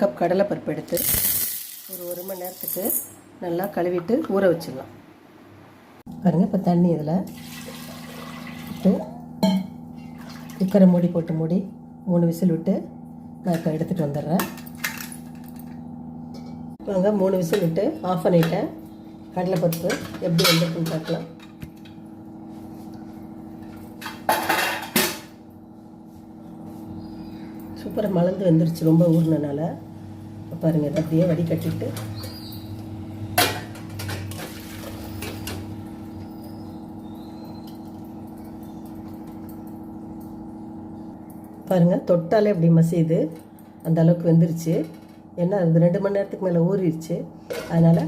Cup கடலைப்பருப்பு எடுத்து ஒரு ஒரு மணி நேரத்துக்கு நல்லா கழுவிட்டு ஊற வச்சிடலாம். பாருங்கள் இப்போ தண்ணி இதில் விட்டு குக்கரை மூடி போட்டு மூடி மூணு விசில் விட்டு நான் இப்போ எடுத்துகிட்டு வந்துடுறேன். வாங்க மூணு விசில் விட்டு ஆஃப் பண்ணிட்டேன் கடலைப்பருப்பு எப்படி வந்துருக்குன்னு பார்க்கலாம். சூப்பராக மலர்ந்து வந்துருச்சு ரொம்ப ஊறினனால. பாருங்கள் இதை அப்படியே வடிகட்டிட்டு. பாருங்கள் தொட்டாலே அப்படி மசியுது. அந்த அளவுக்கு வெந்துருச்சு. ஏன்னா அது ரெண்டு மணி நேரத்துக்கு மேலே ஊறிடுச்சு அதனால்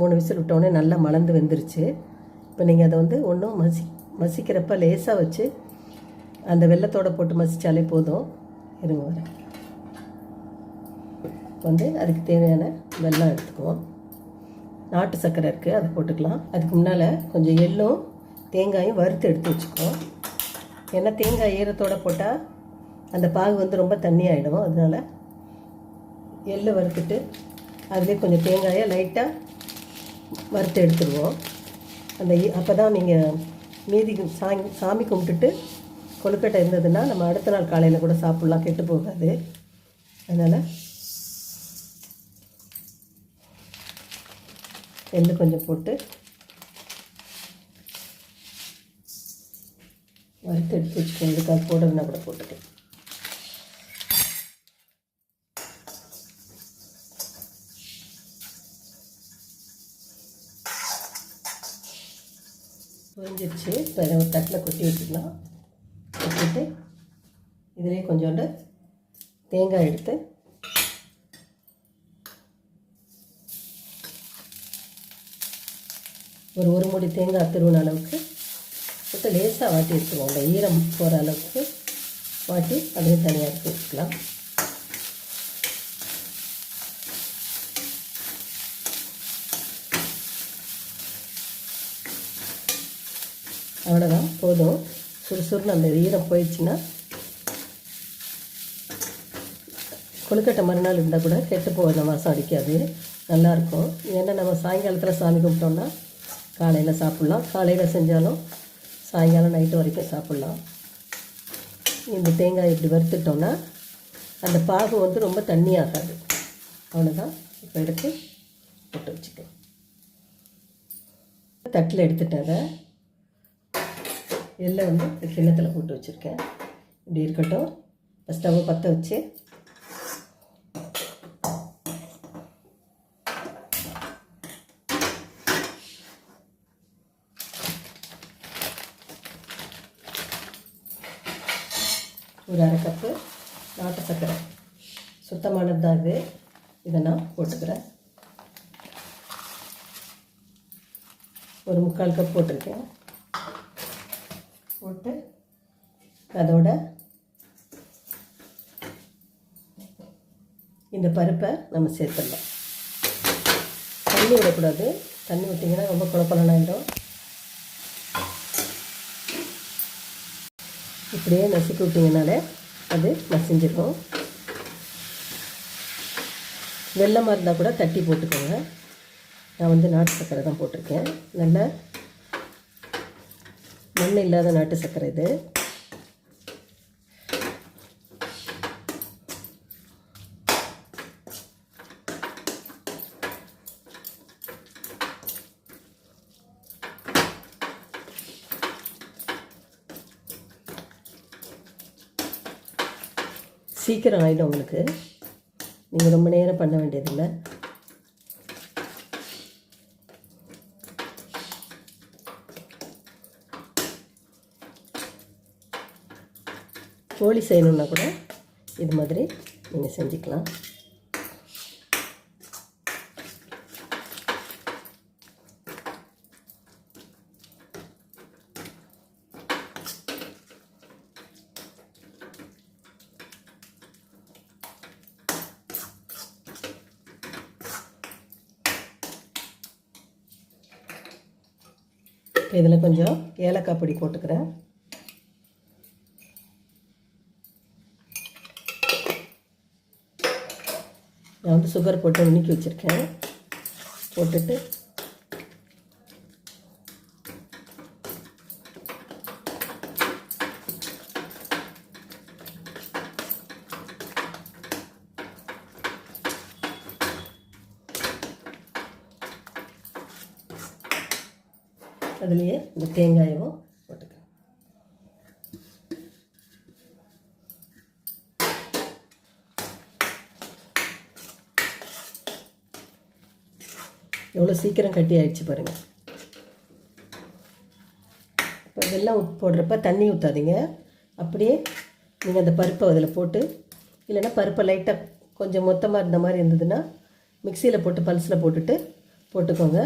மூணு விசில் விட்டோடனே நல்லா மலர்ந்து வெந்துருச்சு. இப்போ நீங்கள் அதை வந்து ஒன்றும் மசி மசிக்கிறப்ப லேசாக வச்சு அந்த வெள்ளத்தோட போட்டு மசித்தாலே போதும். இருங்க வரேன். வந்து அதுக்கு தேவையான வெல்லம் எடுத்துக்குவோம். நாட்டு சர்க்கரை இருக்குது அதை போட்டுக்கலாம். அதுக்கு முன்னால் கொஞ்சம் எள்ளும் தேங்காயும் வறுத்து எடுத்து வச்சுக்குவோம். ஏன்னா தேங்காய் ஈரத்தோடு போட்டால் அந்த பாகு வந்து ரொம்ப தண்ணியாகிடும் அதனால் எள்ளை வறுத்துட்டு அதிலே கொஞ்சம் தேங்காயை லைட்டாக வறுத்து எடுத்துருவோம். அந்த அப்போ தான் நீங்கள் மீதி சாங் சாமி கும்பிட்டுட்டு கொழுக்கட்டை இருந்ததுன்னா நம்ம அடுத்த நாள் காலையில் கூட சாப்பிட்லாம் கெட்டு போகாது. அதனால் எள்ளு கொஞ்சம் போட்டு வறுத்து எடுத்து வச்சுக்கோங்க இதுக்காக போடணும்னா கூட போட்டுக்கலாம். புரிஞ்சிருச்சு. இப்போ இதை ஒரு தட்டில் கொட்டி வச்சுக்கலாம். கொட்டிட்டு இதிலே கொஞ்சோண்டு தேங்காய் எடுத்து ஒரு ஒரு மூடி தேங்காய் திருவின அளவுக்கு போட்டு லேசாக வாட்டி எடுத்துக்கோங்க அந்த ஈரம் போகிற அளவுக்கு வாட்டி அதையும் தனியாக எடுத்து வச்சுக்கலாம். அவ்வளோதான் போதும். சுறுசுறுன்னு அந்த ஈரம் போயிடுச்சுன்னா கொழுக்கட்டை மறுநாள் இருந்தால் கூட கெட்டு போகிற வாசம் அடிக்காது. நல்லாயிருக்கும் ஏன்னா நம்ம சாயங்காலத்தில் சாமி கும்பிட்டோம்னா காலையில் சாப்பிட்லாம். காலையில் செஞ்சாலும் சாயங்காலம் நைட்டு வரைக்கும் சாப்பிட்லாம். இந்த தேங்காய் இப்படி வறுத்துட்டோன்னா அந்த பாகு வந்து ரொம்ப தண்ணி ஆகாது அவ்வளோதான் இப்போ எடுத்து போட்டு வச்சுக்கலாம். தட்டில் எடுத்துட்டேன் அதை எல்லாம் வந்து கிண்ணத்தில் போட்டு வச்சுருக்கேன். இப்படி இருக்கட்டும். ஸ்டவ் பற்ற வச்சு ஒரு அரை கப்பு நாட்டு சர்க்கரை. சுத்தமானது தான் இது. இதை நான் போட்டுக்கிறேன். ஒரு முக்கால் கப் போட்டிருக்கேன். போட்டு அதோட இந்த பருப்பை நம்ம சேர்த்துடலாம். தண்ணி விடக்கூடாது. தண்ணி விட்டிங்கன்னா ரொம்ப குழப்பலனாயிடும் இப்படியே நசுக்கி விட்டிங்கனாலே அது நசிஞ்சிருக்கும் வெள்ளமாக இருந்தால் கூட தட்டி போட்டுக்கோங்க. நான் வந்து நாட்டு சர்க்கரை தான் போட்டிருக்கேன். நல்ல மண் இல்லாத நாட்டு சர்க்கரை இது. சீக்கிரம் ஆகிடும் உங்களுக்கு. நீங்கள் ரொம்ப நேரம் பண்ண வேண்டியதில்லை. கோழி செய்யணுன்னா கூட இது மாதிரி நீங்கள் செஞ்சுக்கலாம். இதில் கொஞ்சம் ஏலக்காய் பொடி போட்டுக்கிறேன். நான் வந்து சுகர் போட்டு உணுக்கி வச்சுருக்கேன். போட்டுட்டு அதுலேயே இந்த தேங்காயும் போட்டுக்கலாம். எவ்வளோ சீக்கிரம் கட்டி ஆயிடுச்சு பாருங்கள் இப்போ இதெல்லாம் போடுறப்ப தண்ணி ஊற்றாதீங்க அப்படியே நீங்கள் அந்த பருப்பை அதில் போட்டு இல்லைன்னா பருப்பை லைட்டாக கொஞ்சம் மொத்தமாக இருந்த மாதிரி இருந்ததுன்னா மிக்சியில் போட்டு பல்ஸில் போட்டுட்டு போட்டுக்கோங்க.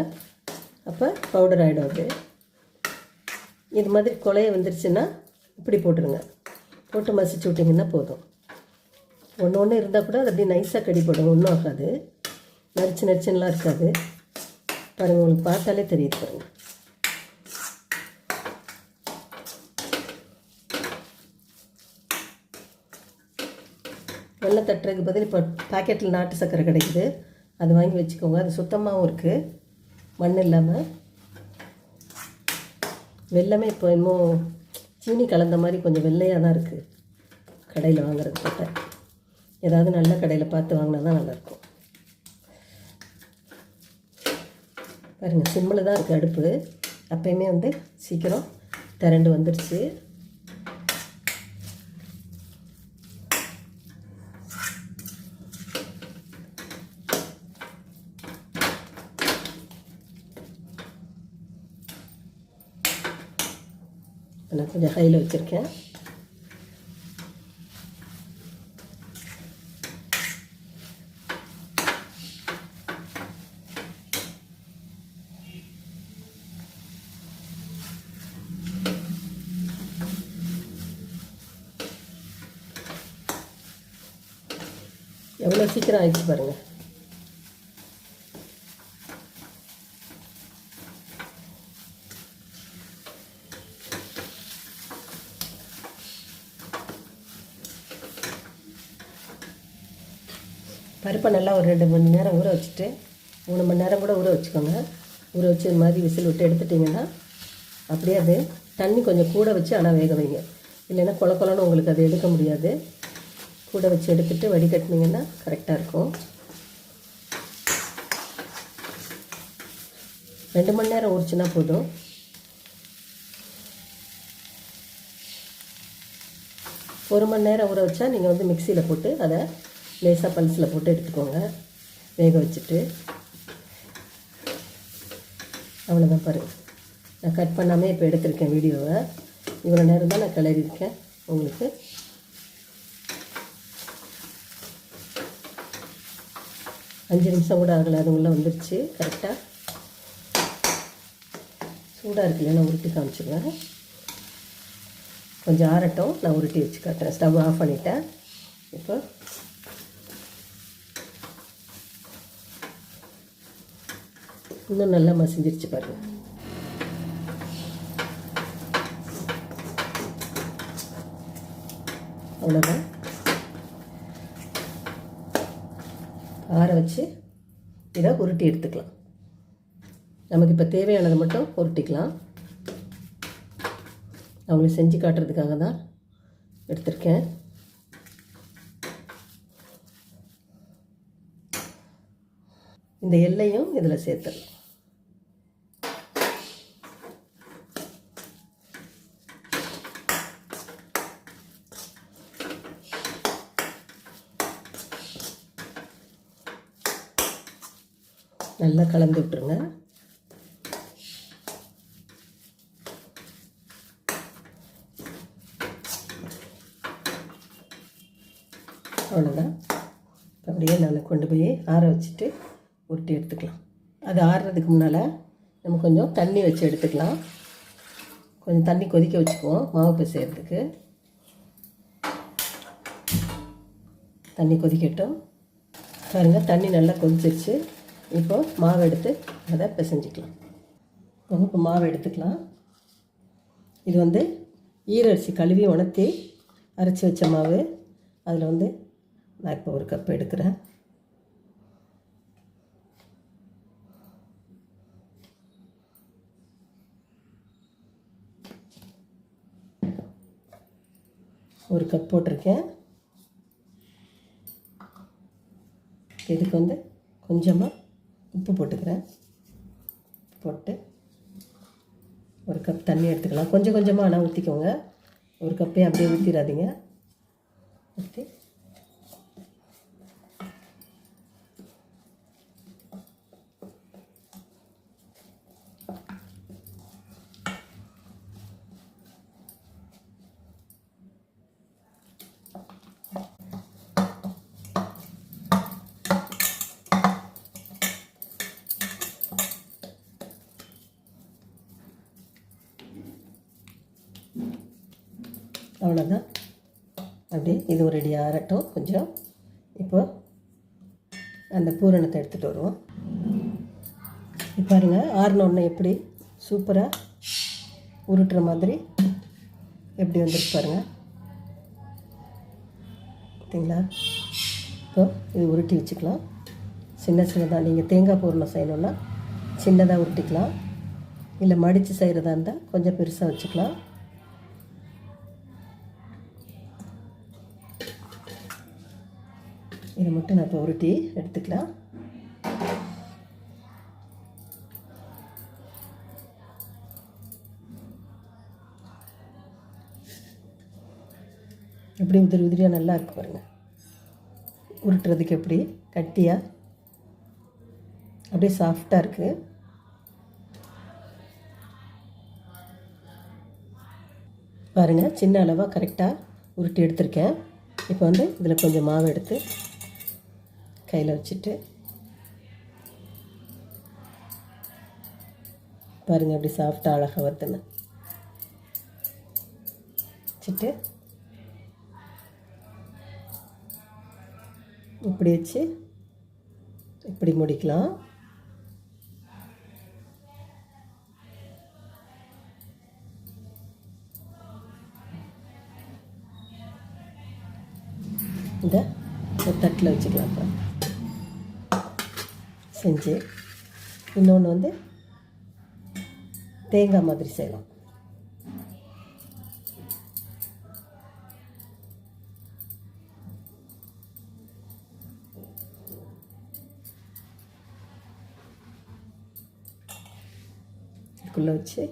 அப்போ பவுடர் ஆகிடும் அது இது மாதிரி கொலையை வந்துருச்சுன்னா இப்படி போட்டுருங்க. போட்டு மசிச்சு விட்டிங்கன்னா போதும். ஒன்று ஒன்று இருந்தால் கூட அது அப்படியே நைஸாக கடிப்படும் ஒன்றும் ஆகாது. நரிச்சு நரிச்சுன்னெலாம் இருக்காது. பாருங்கள் உங்களுக்கு பார்த்தாலே தெரியுது பாருங்கள் வெள்ளை தட்டுறதுக்கு பதில் இப்போ பாக்கெட்டில் நாட்டு சர்க்கரை கிடைக்குது. அது வாங்கி வச்சுக்கோங்க. அது சுத்தமாகவும் இருக்குது மண் இல்லாமல் வெள்ளமே இப்போ இன்னும் சீனி கலந்த மாதிரி கொஞ்சம் வெள்ளையாக தான் இருக்குது கடையில் வாங்குறது கிட்ட. ஏதாவது நல்ல கடையில் பார்த்து வாங்கினா தான் நல்லாயிருக்கும். பாருங்கள் சிம்மில் தான் இருக்குது அடுப்பு. அப்போயுமே வந்து சீக்கிரம் திரண்டு வந்துடுச்சு நான் கொஞ்சம் ஹையில் வச்சுருக்கேன். எவ்வளோ சீக்கிரம் ஆயிடுச்சு பாருங்கள் அப்போ நல்லா ஒரு ரெண்டு மணி நேரம் ஊற வச்சுட்டு மூணு மணி நேரம் கூட ஊற வச்சுக்கோங்க. ஊற வச்சு இது மாதிரி விசில் விட்டு எடுத்துட்டிங்கன்னா அப்படியே அது தண்ணி கொஞ்சம் கூட வச்சு ஆனால் வேக வைங்க. இல்லைன்னா கொல கொலன்னு உங்களுக்கு அது எடுக்க முடியாது. கூட வச்சு எடுத்துகிட்டு வடிகட்டினீங்கன்னா கரெக்டாக இருக்கும். ரெண்டு மணி நேரம் ஊறிச்சுன்னா போதும். ஒரு மணி நேரம் ஊற வச்சா நீங்கள் வந்து மிக்சியில் போட்டு அதை லேசாக பல்ஸில் போட்டு எடுத்துக்கோங்க. வேக வச்சுட்டு. அவ்வளோதான் பாரு. நான் கட் பண்ணாமல் இப்போ எடுத்திருக்கேன் வீடியோவை. இவ்வளோ நேரம் தான் நான் கிளறியிருக்கேன். உங்களுக்கு அஞ்சு நிமிஷம் கூட ஆகலை. அதுக்குள்ளே வந்துருச்சு. கரெக்டாக சூடாக இருக்குல்ல நான் உருட்டி காமிச்சிடுவேன் கொஞ்சம் ஆறட்டும். நான் உருட்டி வச்சு காட்டுறேன். ஸ்டவ் ஆஃப் பண்ணிட்டேன். இப்போ இன்னும் நல்லா மசிஞ்சிருச்சு பாருங்கள் அவ்வளோதான் ஆற வச்சு இதை உருட்டி எடுத்துக்கலாம். நமக்கு இப்போ தேவையானதை மட்டும் உருட்டிக்கலாம். அவங்களுக்கு செஞ்சு காட்டுறதுக்காக தான் எடுத்திருக்கேன். இந்த எல்லையும் இதில் சேர்த்துடலாம். நல்லா கலந்து விட்டுருங்க. அவ்வளோதான் அப்படியே நான் கொண்டு போய் ஆற வச்சுட்டு உருட்டி எடுத்துக்கலாம். அது ஆறுறதுக்கு முன்னால் நம்ம கொஞ்சம் தண்ணி வச்சு எடுத்துக்கலாம். கொஞ்சம் தண்ணி கொதிக்க வச்சுக்குவோம் மாவு பிசைகிறதுக்கு தண்ணி கொதிக்கட்டும். பாருங்கள் தண்ணி நல்லா கொதிச்சிருச்சு. இப்போது மாவு எடுத்து அதை பிசைஞ்சிக்கலாம். இப்போ மாவு எடுத்துக்கலாம். இது வந்து ஈரரிசி கழுவி உணர்த்தி அரைச்சி வச்ச மாவு. அதில் வந்து நான் இப்போ ஒரு கப் எடுக்கிறேன். ஒரு கப் போட்டிருக்கேன். இதுக்கு வந்து கொஞ்சமாக உப்பு போட்டுக்கிறேன். போட்டு ஒரு கப் தண்ணி எடுத்துக்கலாம். கொஞ்சம் கொஞ்சமாக ஆனால் ஊற்றிக்கோங்க ஒரு கப்பையும் அப்படியே ஊற்றிடாதீங்க ஊற்றி அவ்வளோதான் அப்படியே இது ஒரு ரெடி ஆறட்டும். கொஞ்சம் இப்போ அந்த பூரணத்தை எடுத்துகிட்டு வருவோம். இப்போ பாருங்கள் ஆறினோடனே எப்படி சூப்பராக உருட்டுற மாதிரி எப்படி வந்துருக்கு பாருங்கள் பார்த்தீங்களா இப்போ இது உருட்டி வச்சுக்கலாம். சின்ன சின்னதாக நீங்கள் தேங்காய் பூரணம் செய்யணுன்னா சின்னதாக உருட்டிக்கலாம். இல்லை மடித்து செய்கிறதா இருந்தால் கொஞ்சம் பெருசாக வச்சுக்கலாம். இதை மட்டும் நான் இப்போ உருட்டி எடுத்துக்கலாம். எப்படி உதிரி உதிரியாக நல்லா இருக்கு பாருங்கள் உருட்டுறதுக்கு எப்படி? கட்டியாக அப்படியே சாஃப்டாக இருக்குது பாருங்கள் சின்ன அளவாக கரெக்டாக உருட்டி எடுத்திருக்கேன். இப்போ வந்து இதில் கொஞ்சம் மாவு எடுத்து கையில் வச்சுட்டு. பாருங்கள் எப்படி சாஃப்டாக அழகாக வருதுன்னு வச்சுட்டு. இப்படி வச்சு இப்படி முடிக்கலாம். இந்த தட்டில் வச்சுக்கலாம் இப்போ செஞ்சு இன்னொன்று வந்து தேங்காய் மாதிரி செய்யலாம். இதுக்குள்ளே வச்சு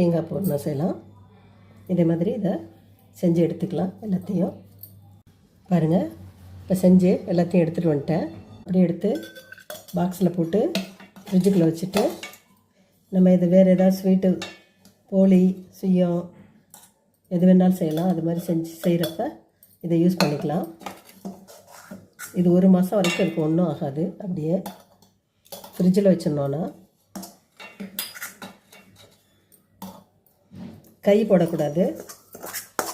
தேங்காய் பூர்ணம் செய்யலாம் இதே மாதிரி இதை செஞ்சு எடுத்துக்கலாம் எல்லாத்தையும். பாருங்கள் இப்போ செஞ்சு எல்லாத்தையும் எடுத்துகிட்டு வந்துட்டேன். அப்படியே எடுத்து பாக்ஸில் போட்டு ஃப்ரிட்ஜுக்குள்ளே வச்சுட்டு நம்ம இது வேறு ஏதாவது ஸ்வீட்டு போளி சுயம் எது வேணாலும் செய்யலாம். அது மாதிரி செஞ்சு செய்கிறப்ப இதை யூஸ் பண்ணிக்கலாம். இது ஒரு மாதம் வரைக்கும் இருக்கும் ஒன்றும் ஆகாது. அப்படியே ஃப்ரிட்ஜில் வச்சிருந்தோன்னா கை போடக்கூடாது.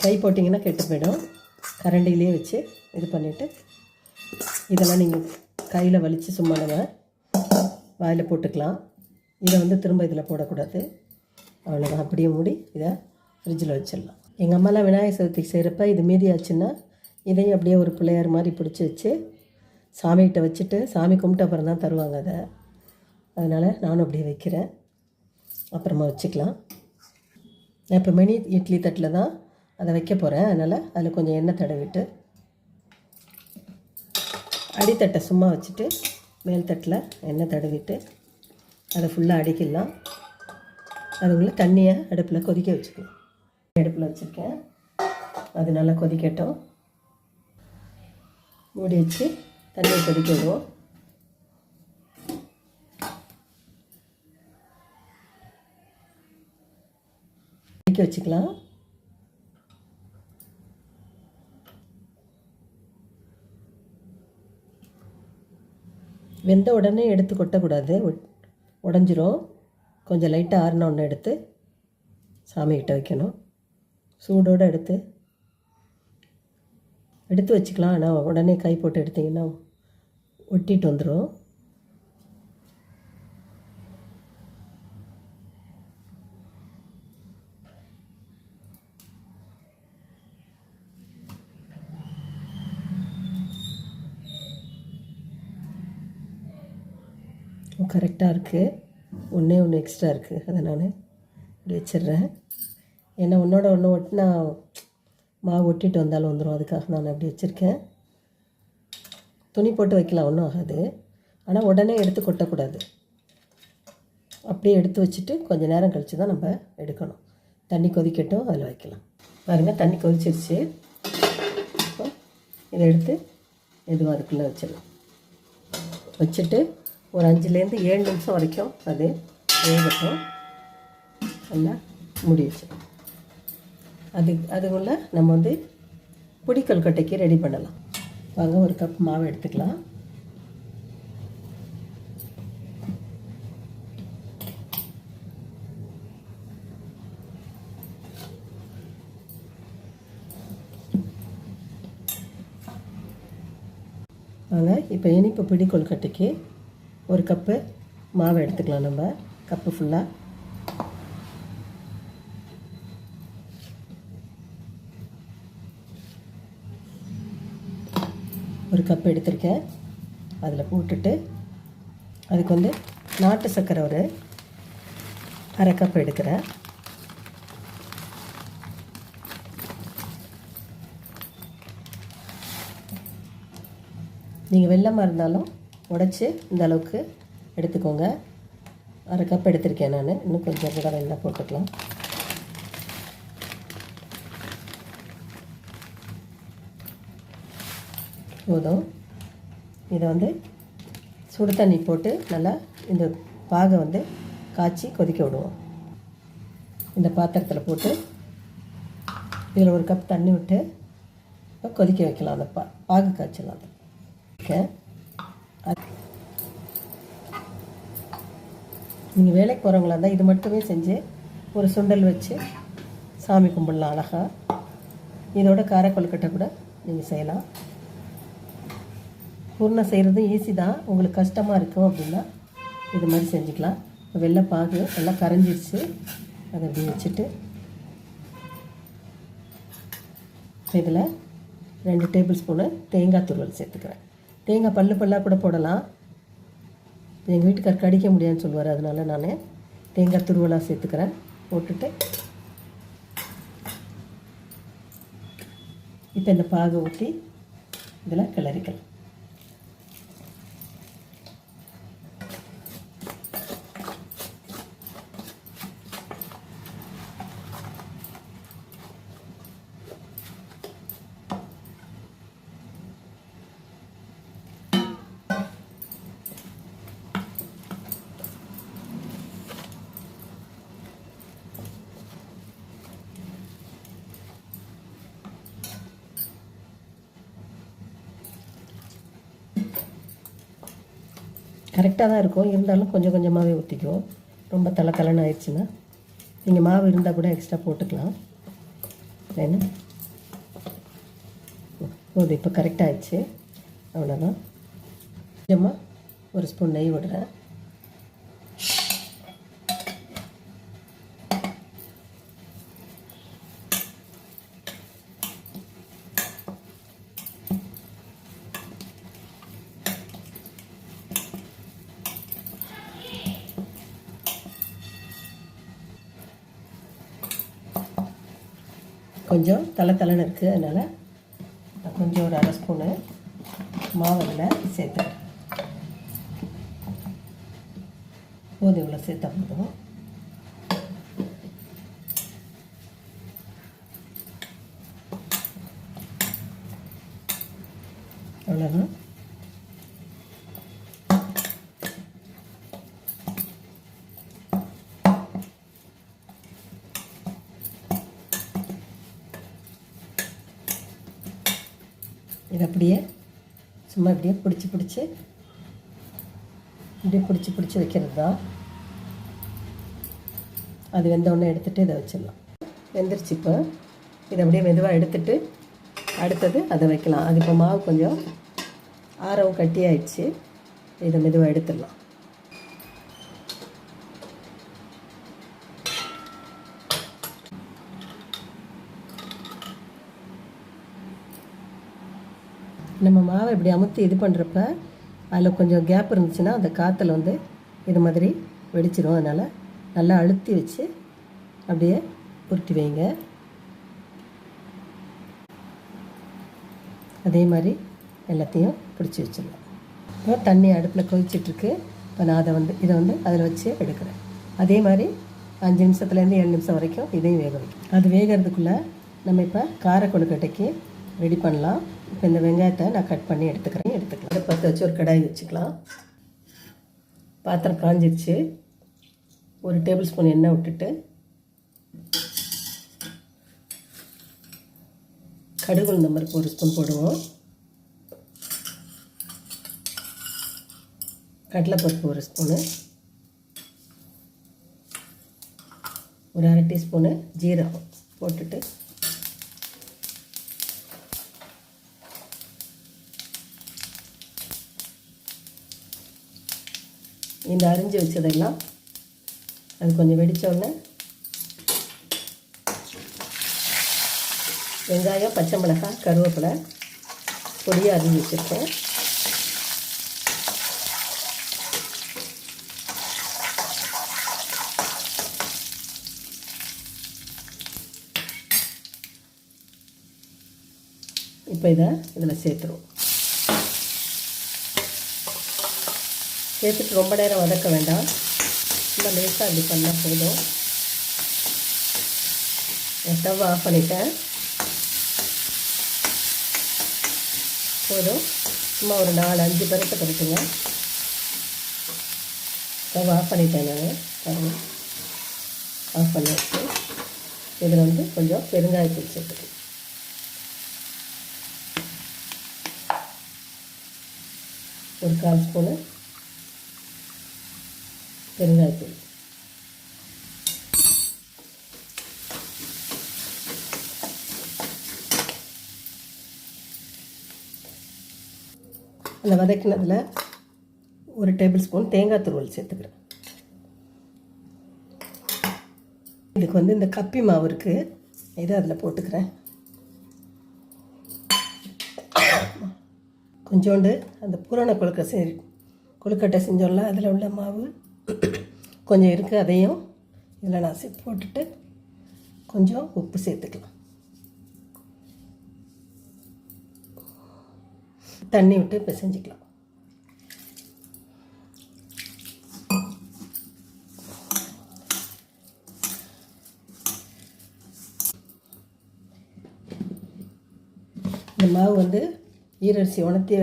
கை போட்டிங்கன்னா கெட்டு போயிடும். கரண்டிலேயே வச்சு இது பண்ணிவிட்டு இதெல்லாம் நீங்கள் கையில் வலித்து சும்மா நம்ம வாயில் போட்டுக்கலாம். இதை வந்து திரும்ப இதில் போடக்கூடாது. அவ்வளோதான் அப்படியே மூடி இதை ஃப்ரிட்ஜில் வச்சிடலாம். எங்கள் அம்மாலாம் விநாயகர் சதுர்த்திக்கு செய்கிறப்ப இது மீதி ஆச்சுன்னா இதையும் அப்படியே ஒரு பிள்ளையார் மாதிரி பிடிச்சி வச்சு சாமிகிட்ட வச்சுட்டு சாமி கும்பிட்ட அப்புறம் தான் தருவாங்க அதை. அதனால் நானும் அப்படியே வைக்கிறேன். அப்புறமா வச்சுக்கலாம். நான் இப்போ மினி இட்லி தட்டில் தான் அதை வைக்க போகிறேன் அதனால் அதில் கொஞ்சம் எண்ணெய் தடவிட்டு அடித்தட்டை சும்மா வச்சுட்டு மேல் தட்டில் எண்ணெய் தடவிட்டு அதை ஃபுல்லாக அடிக்கலாம். அதுக்குள்ளே தண்ணியை அடுப்பில் கொதிக்க வச்சுக்கலாம். அடுப்பில் வச்சுருக்கேன். அது நல்லா கொதிக்கட்டும். மூடி வச்சு தண்ணியை கொதிக்க விடுவோம். கொதிக்க வச்சுக்கலாம். வெந்த உடனே எடுத்து கொட்டக்கூடாது. உடஞ்சிரும். கொஞ்சம் லைட்டாக ஆறின ஒன்று எடுத்து சாமிகிட்ட வைக்கணும். சூடோடு எடுத்து எடுத்து வச்சுக்கலாம். ஆனால் உடனே கை போட்டு எடுத்திங்கன்னா ஒட்டிட்டு வந்துடும் கரெக்டாக இருக்குது ஒன்றே ஒன்று எக்ஸ்ட்ரா இருக்குது அதை நான் இப்படி வச்சிடுறேன். ஏன்னா ஒன்றோட ஒன்று ஒட்டினா மாவு ஒட்டிட்டு வந்தாலும் வந்துடும் அதுக்காக நான் அப்படி வச்சுருக்கேன். துணி போட்டு வைக்கலாம். ஒன்றும் ஆகாது. ஆனால் உடனே எடுத்து கொட்டக்கூடாது. அப்படியே எடுத்து வச்சுட்டு கொஞ்சம் நேரம் கழித்து தான் நம்ம எடுக்கணும். தண்ணி கொதிக்கட்டும். அதில் வைக்கலாம். பாருங்கள் தண்ணி கொதிச்சிருச்சு. இதை எடுத்து எதுவும் அதுக்குள்ளே வச்சிடலாம். வச்சுட்டு ஒரு அஞ்சுலேருந்து ஏழு நிமிஷம் வரைக்கும் அது வேகட்டும். நல்லா மூடி வச்சிடும் அது அதுக்குள்ளே நம்ம வந்து பொடி கொல்கட்டைக்கு ரெடி பண்ணலாம். வாங்க ஒரு கப் மாவு எடுத்துக்கலாம். வாங்க இப்போ இனிப்பு பிடி கொழுக்கட்டைக்கு ஒரு கப்பு மாவு எடுத்துக்கலாம் நம்ம. கப்பு ஃபுல்லாக ஒரு கப் எடுத்திருக்கேன். அதில் போட்டுட்டு அதுக்கு வந்து நாட்டு சர்க்கரை ஒரு அரை கப் எடுக்கிறேன். நீங்கள் வெள்ளமாக இருந்தாலும் உடச்சி இந்த அளவுக்கு எடுத்துக்கோங்க. அரை கப் எடுத்திருக்கேன் நான். இன்னும் கொஞ்சம் கூட வெள்ளம் போட்டுக்கலாம். போதும். இதை வந்து சுடு தண்ணி போட்டு நல்லா இந்த பாகை வந்து காய்ச்சி கொதிக்க விடுவோம். இந்த பாத்திரத்தில் போட்டு இதில் ஒரு கப் தண்ணி விட்டு இப்போ கொதிக்க வைக்கலாம். அந்த பா பாகு காய்ச்சலாம் அதை. நீங்கள் வேலைக்கு போகிறவங்களா இருந்தால் இது மட்டுமே செஞ்சு ஒரு சுண்டல் வச்சு சாமி கும்பிடலாம் அழகாக இதோட காரக்கொழுக்கட்டை கூட நீங்கள் செய்யலாம். பூர்ணம் செய்கிறது ஈஸி தான். உங்களுக்கு கஷ்டமாக இருக்கும் அப்படின்னா இது மாதிரி செஞ்சுக்கலாம். வெள்ளை பாகு எல்லாம் கரைஞ்சிருச்சு. அதை அப்படி வச்சுட்டு இதில் ரெண்டு டேபிள் ஸ்பூனு தேங்காய் துருவல் சேர்த்துக்கிறேன். தேங்காய் பல்லு பல்லாக கூட போடலாம். எங்கள் வீட்டுக்கார் கடிக்க முடியாதுன்னு சொல்லுவார் அதனால் நான் தேங்காய் துருவலாக சேர்த்துக்கிறேன். போட்டுட்டு இப்போ இந்த பாகு ஊற்றி இதில் கிளறிக்கலாம். கரெக்டாக தான் இருக்கும். இருந்தாலும் கொஞ்சம் கொஞ்சமாகவே ஊற்றிக்குவோம் ரொம்ப தலை தலைன்னு ஆயிடுச்சுன்னா. நீங்கள் மாவு இருந்தால் கூட எக்ஸ்ட்ரா போட்டுக்கலாம். என்ன? போதும் இப்போ கரெக்டாக ஆயிடுச்சு. அவ்வளோதான் கொஞ்சமாக ஒரு ஸ்பூன் நெய் விடுறேன். கொஞ்சம் தலை தலைன்னு இருக்குது அதனால் நான் கொஞ்சம் ஒரு அரை ஸ்பூனு மாவு அதில் சேர்த்துறேன் போதும் இவ்வளோ சேர்த்தா போதும். அவ்வளோதான் இப்படியே அப்படியே சும்மா இப்படியே பிடிச்சி பிடிச்சி இப்படியே பிடிச்சி பிடிச்சி வைக்கிறது தான் அது வெந்த உடனே எடுத்துகிட்டு இதை வச்சிடலாம். வெந்துருச்சு இப்போ. இதை அப்படியே மெதுவாக எடுத்துட்டு அடுத்தது அதை வைக்கலாம். அது இப்போ மாவு கொஞ்சம் ஆரவும் கட்டி ஆயிடுச்சு இதை மெதுவாக எடுத்துடலாம் நம்ம மாவை இப்படி அமுத்தி இது பண்ணுறப்ப அதில் கொஞ்சம் கேப் இருந்துச்சுன்னா அந்த காற்றுல வந்து இது மாதிரி வெடிச்சிடும் அதனால் நல்லா அழுத்தி வச்சு அப்படியே உருட்டி வைங்க. அதே மாதிரி எல்லாத்தையும் பிடிச்சி வச்சிடலாம். இப்போ தண்ணி அடுப்பில் கொதிச்சிட்ருக்கு இப்போ நான் அதை வந்து இதை வந்து அதில் வச்சு எடுக்கிறேன். அதே மாதிரி அஞ்சு நிமிஷத்துலேருந்து ஏழு நிமிஷம் வரைக்கும் இதையும் வேக வைக்கும் அது வேகிறதுக்குள்ளே நம்ம இப்போ கார கொழுக்கட்டைக்கு ரெடி பண்ணலாம். இப்போ இந்த வெங்காயத்தை நான் கட் பண்ணி எடுத்துக்கிறேன். எடுத்துக்கலாம். அதை பற்ற வச்சு ஒரு கடாய் வச்சுக்கலாம். பாத்திரம் காஞ்சிருச்சு. ஒரு டேபிள் ஸ்பூன் எண்ணெய் விட்டுட்டு கடுகு இந்த மாதிரி ஒரு ஸ்பூன் போடுவோம். கடலைப்பருப்பு ஒரு ஸ்பூனு. ஒரு அரை டீஸ்பூனு ஜீரகம் போட்டுட்டு இந்த அரிஞ்சு வச்சதெல்லாம் அது கொஞ்சம் வெடித்தோடனே வெங்காயம் பச்சை மிளகாய் கருவேப்பிலை பொடியாக அரிஞ்சு வச்சுருக்கேன். இப்போ இதை இதில் சேர்த்துருவோம். சேர்த்துட்டு ரொம்ப நேரம் வதக்க வேண்டாம். சும்மா லேசாக அப்படி பண்ணால் போதும். ஸ்டவ் ஆஃப் பண்ணிட்டேன். போதும். சும்மா ஒரு நாலு அஞ்சு பருத்தை பருத்துங்க ஸ்டவ் ஆஃப் பண்ணிட்டேன் நான். பாருங்கள் ஆஃப் பண்ணி வச்சு இதில் வந்து கொஞ்சம் பெருங்காயத்தூள் சேர்த்துக்கணும் ஒரு கால் ஸ்பூனு பெருங்காயத்தூள். அந்த வதக்கினதில் ஒரு டேபிள் ஸ்பூன் தேங்காய் துருவல் சேர்த்துக்கிறேன். இதுக்கு வந்து இந்த கப்பி மாவு இருக்குது இதை அதில் போட்டுக்கிறேன். கொஞ்சோண்டு அந்த பூரண கொழுக்கட்டை செ கொழுக்கட்டை செஞ்சோம்ல அதில் உள்ள மாவு கொஞ்சம் இருக்குது அதையும் இதில் நான் போட்டுட்டு கொஞ்சம் உப்பு சேர்த்துக்கலாம். தண்ணி விட்டு பிசைஞ்சிக்கலாம். இந்த மாவு வந்து ஈரரிசி உணர்த்தி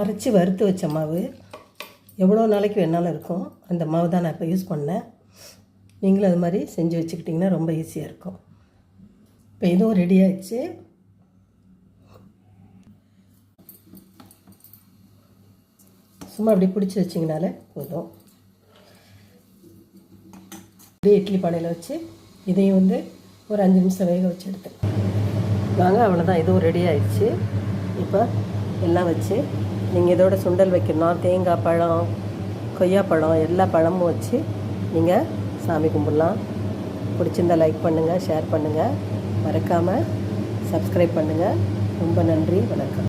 அரைச்சி வறுத்து வச்ச மாவு. எவ்வளோ நாளைக்கு வேணாலும் இருக்கும்? அந்த மாவு தான் நான் இப்போ யூஸ் பண்ணேன். நீங்களும் அது மாதிரி செஞ்சு வச்சுக்கிட்டிங்கன்னா ரொம்ப ஈஸியாக இருக்கும். இப்போ இதுவும் ரெடி ஆயிடுச்சு. சும்மா அப்படி பிடிச்சி வச்சிங்கனாலே போதும். அப்படியே இட்லி பானையில் வச்சு இதையும் வந்து ஒரு அஞ்சு நிமிஷம் வேக வச்சு எடுத்துக்கலாம். வாங்க அவ்வளோதான் இதுவும் ரெடி ஆயிடுச்சு. இப்போ எல்லாம் வச்சு நீங்கள் இதோட சுண்டல் வைக்கணும் தேங்காய் பழம் கொய்யாப்பழம் எல்லா பழமும் வச்சு நீங்கள் சாமி கும்பிடலாம். பிடிச்சிருந்தா லைக் பண்ணுங்கள் ஷேர் பண்ணுங்கள் மறக்காமல் சப்ஸ்கிரைப் பண்ணுங்கள் ரொம்ப நன்றி வணக்கம்.